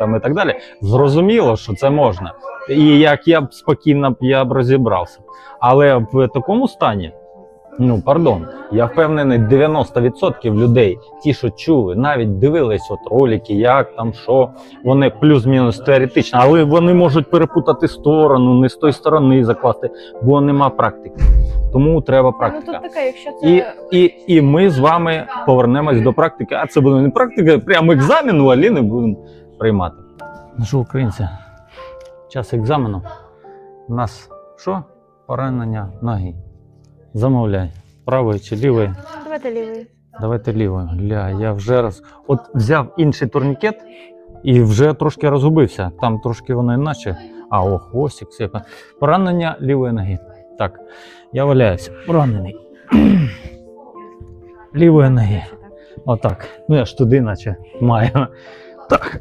там і так далі. Зрозуміло, що це можна. І як я б спокійно я б розібрався. Але в такому стані, ну пардон, я впевнений, 90% людей, ті, що чули, навіть дивились от ролики, як там, що вони плюс-мінус теоретично, але вони можуть перепутати сторону, не з тої сторони закласти, бо нема практики. Тому треба Ну практика. тут таке, якщо це І, і, і ми з вами повернемось до практики. А це буде не практика, прямо екзамен у Аліни будемо приймати. Ну що, українці, час екзамену. У нас що? Поранення ноги. Замовляй. Правої чи лівої? давайте лівий. Давайте лівою. Ля, я вже раз. От взяв інший турнікет і вже трошки розгубився. Там трошки воно іначе. А, о, хвостик, все. Поранення лівої ноги. Так, я валяюся. Поранений. Лівої ноги. Отак. Ну я ж туди, наче маю. Так.